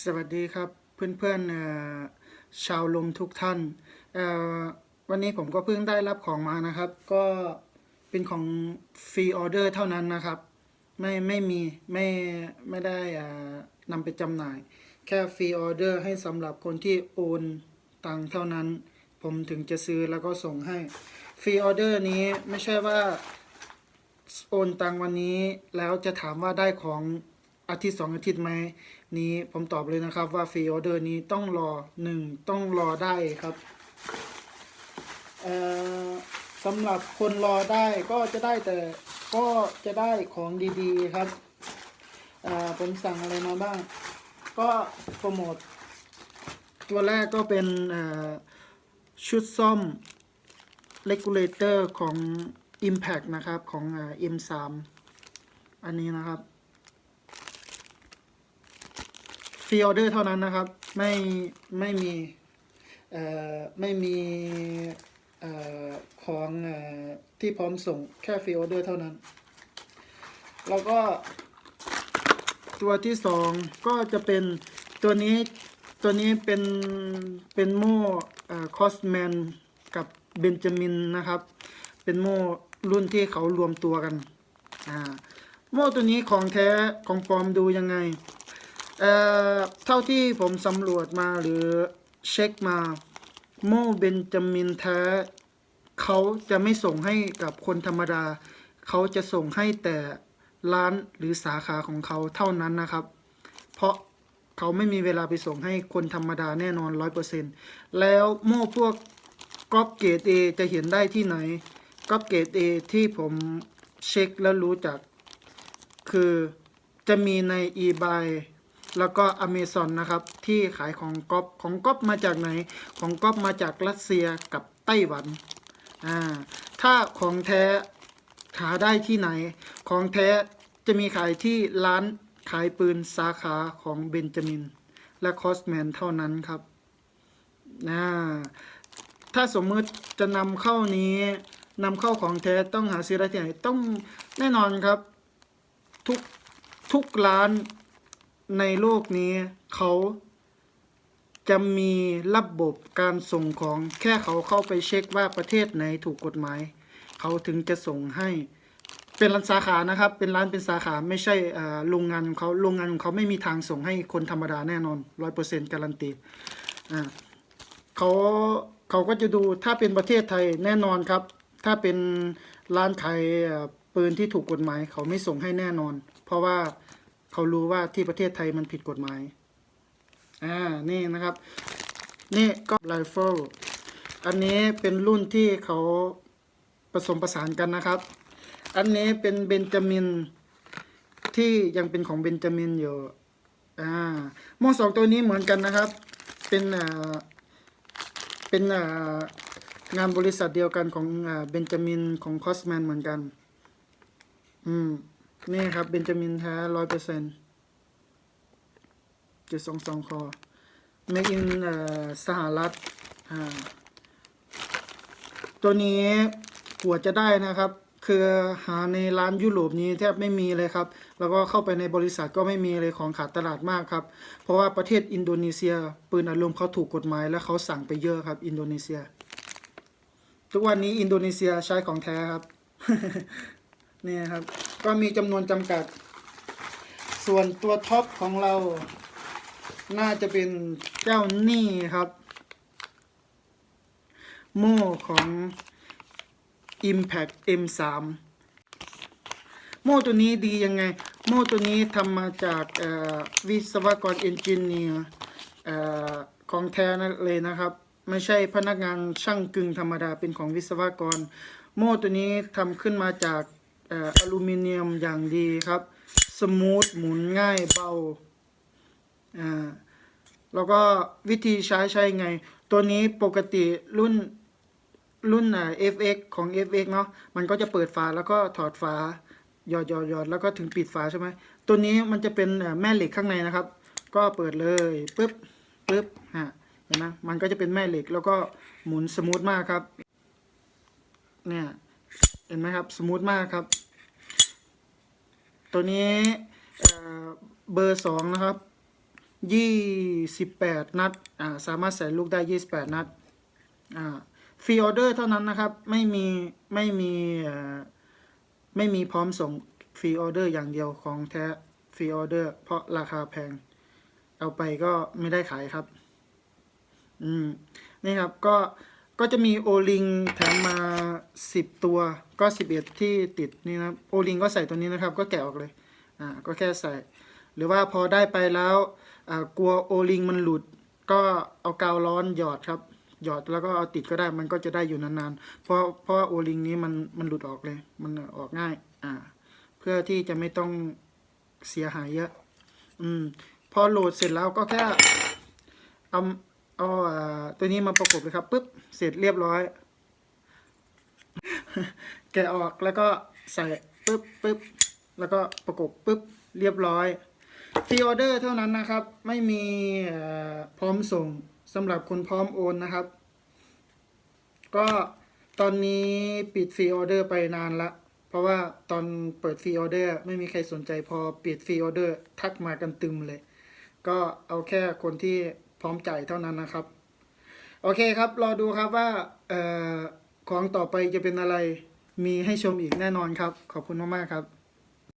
สวัสดีครับเพื่อนๆชาวลมทุกท่าน วันนี้ผมก็เพิ่งได้รับของมานะครับ ก็เป็นของฟรีออเดอร์เท่านั้นนะครับ ไม่ไม่มีไม่ไม่ได้นำไปจำหน่าย แค่ฟรีออเดอร์ให้สำหรับคนที่โอนตังเท่านั้น ผมถึงจะซื้อแล้วก็ส่งให้ฟรีออเดอร์นี้ไม่ใช่ว่าโอนตังวันนี้แล้วจะถามว่าได้ของ อาทิตย์สองอาทิตย์ไหมนี้ผมตอบเลยนะครับว่าฟรีออเดอร์นี้ต้องรอหนึ่งต้องรอได้ครับสำหรับคนรอได้ก็จะได้แต่ก็จะได้ของดีๆครับผมสั่งอะไรมาบ้าง ก็โปรโมทตัวแรกก็เป็นชุดซ่อม regulator ของ Impact นะครับ ของอ่า M3 อันนี้นะครับฟ รีออเดอร์เท่านั้นนะครับ ไม่ไม่มีเอ่อไม่มีเอ่อของเอ่อที่พร้อมส่งแค่ฟรีออเดอร์เท่านั้น แล้วก็ตัวที่สองก็จะเป็นตัวนี้ตัวนี้เป็นเป็นโม่คอสแมนกับเบนจามินนะครับ เป็นโม่รุ่นที่เขารวมตัวกันอ่าโม่ตัวนี้ของแท้ของปลอมดูยังไง เอ่อเท่าที่ผมสำรวจมาหรือเช็คมา โมเบนจามินแท้เขาจะไม่ส่งให้กับคนธรรมดา เขาจะส่งให้แต่ร้านหรือสาขาของเขาเท่านั้นนะครับ เพราะเขาไม่มีเวลาไปส่งให้คนธรรมดาแน่นอนร้อยเปอร์เซ็นแล้วโม่พวกก๊อปเกรดเอจะเห็นได้ที่ไหนก๊อปเกรด A ที่ผมเช็คแล้วรู้จัก คือจะมีใน eBay แล้วก็ Amazon นะครับที่ขายของก๊อปของก๊อปมาจากไหน ของก๊อปมาจากรัสเซียกับไต้หวันอ่าถ้าของแท้หาได้ที่ไหน ของแท้จะมีขายที่ร้านขายปืนสาขาของเบนจามิน และคอสแมนเท่านั้นครับอ่าถ้าสมมติจะนำเข้านี้นำเข้าของแท้ต้องหาซื้อได้ที่ไหนต้องแน่นอนครับ ทุกทุกร้าน ในโลกนี้เขาจะมีระบบการส่งของแค่เขาเข้าไปเช็คว่าประเทศไหนถูกกฎหมาย เขาถึงจะส่งให้ เป็นร้านสาขานะครับ เป็นร้านเป็นสาขาไม่ใช่โรงงานของเขาโรงงานของเขาไม่มีทางส่งให้คนธรรมดาแน่นอนร้อยเปอร์เซ็นต์การันตีอ่าเขาเขาก็จะดูถ้าเป็นประเทศไทยแน่นอนครับ ถ้าเป็นร้านขายปืนที่ถูกกฎหมาย เขาไม่ส่งให้แน่นอน เพราะว่า เขารู้ว่าที่ประเทศไทยมันผิดกฎหมาย อ่า นี่นะครับ นี่ก็ไรเฟิลอันนี้เป็นรุ่นที่เขาผสมประสานกันนะครับ อันนี้เป็นเบนจามินที่ยังเป็นของเบนจามินอยู่ อ่าโมสองตัวนี้เหมือนกันนะครับ เป็นอ่าเป็นอ่างานบริษัทเดียวกันของอ่าเบนจามินของคอสแมนเหมือนกัน อืม นี่ครับเบนจามินแท้ร้อยเปอร์เซ็นต์จุดสองสองคอ make in อ่าสหรัฐตัวนี้กว่าจะได้นะครับ คือหาในร้านยุโรปนี้แทบไม่มีเลยครับ แล้วก็เข้าไปในบริษัทก็ไม่มีเลยของขาดตลาดมากครับ เพราะว่าประเทศอินโดนีเซีย ปืนอารมณ์เขาถูกกฎหมายและเขาสั่งไปเยอะครับ อินโดนีเซีย ทุกวันนี้อินโดนีเซียใช้ของแท้ครับ นี่ครับ ก็มีจำนวนจำกัด ส่วนตัวท็อปของเรา น่าจะเป็นเจ้านี่ครับ โม่ของ Impact M3 โม่ตัวนี้ดียังไง โม่ตัวนี้ทำมาจากวิศวกรเอนจิเนียร์ของแท้นั่นเลยนะครับ ไม่ใช่พนักงานช่างกึ่งธรรมดาเป็นของวิศวกร โม่ตัวนี้ทำขึ้นมาจาก อลูมิเนียมอย่างดีครับ สมูทหมุนง่ายเบาอ่าแล้วก็วิธีใช้ใช้ไง ตัวนี้ปกติรุ่นรุ่นอ่า FX ของ FX เนาะมันก็จะเปิดฝาแล้วก็ถอดฝาหยอดหยอดหยอดแล้วก็ถึงปิดฝาใช่ไหมตัวนี้มันจะเป็นแม่เหล็กข้างในนะครับ ก็เปิดเลยปึ๊บปึ๊บฮะเห็นไหมมันก็จะเป็นแม่เหล็กแล้วก็หมุนสมูทมากครับเนี่ยเห็นไหมครับสมูทมากครับ ตัวนี้เบอร์สองนะครับยี่สิบแปดนัดอ่าสามารถใส่ลูกได้ยี่สิบแปดนัดอ่าฟรีออเดอร์เท่านั้นนะครับ ไม่มีไม่มีไม่มีพร้อมส่งฟรีออเดอร์อย่างเดียวของแท้ฟรีออเดอร์เพราะราคาแพง เอาไปก็ไม่ได้ขายครับ อืม นี่ครับก็ ก็จะมีโอลิงแถมมาสิบตัวก็สิบเอ็ดที่ติดนี่นะครับโอลิงก็ใส่ตัวนี้นะครับ ก็แกะออกเลยอ่าก็แค่ใส่ หรือว่าพอได้ไปแล้วอ่ากลัวโอลิงมันหลุด ก็เอากาวร้อนหยอดครับ หยอดแล้วก็เอาติดก็ได้มันก็จะได้อยู่นานๆเพราะเพราะว่าโอลิงนี้มันมันหลุดออกเลยมันออกง่ายอ่าเพื่อที่จะไม่ต้องเสียหายเยอะอืมพอโหลดเสร็จแล้วก็แค่เอา เอาอ่าตัวนี้มาประกบเลยครับปุ๊บเสร็จเรียบร้อย แกะออกแล้วก็ใส่ปุ๊บปุ๊บแล้วก็ประกบปุ๊บเรียบร้อยฟรีออเดอร์เท่านั้นนะครับ ไม่มีพร้อมส่งสำหรับคนพร้อมโอนนะครับ ก็ตอนนี้ปิดฟรีออเดอร์ไปนานละเพราะว่าตอนเปิดฟรีออเดอร์ไม่มีใครสนใจพอปิดฟรีออเดอร์ทักมากันตึมเลย ก็เอาแค่คนที่ พร้อมจ่ายเท่านั้นนะครับ โอเคครับ รอดูครับว่าออของต่อไปจะเป็นอะไร มีให้ชมอีกแน่นอนครับ ขอบคุณมากๆครับ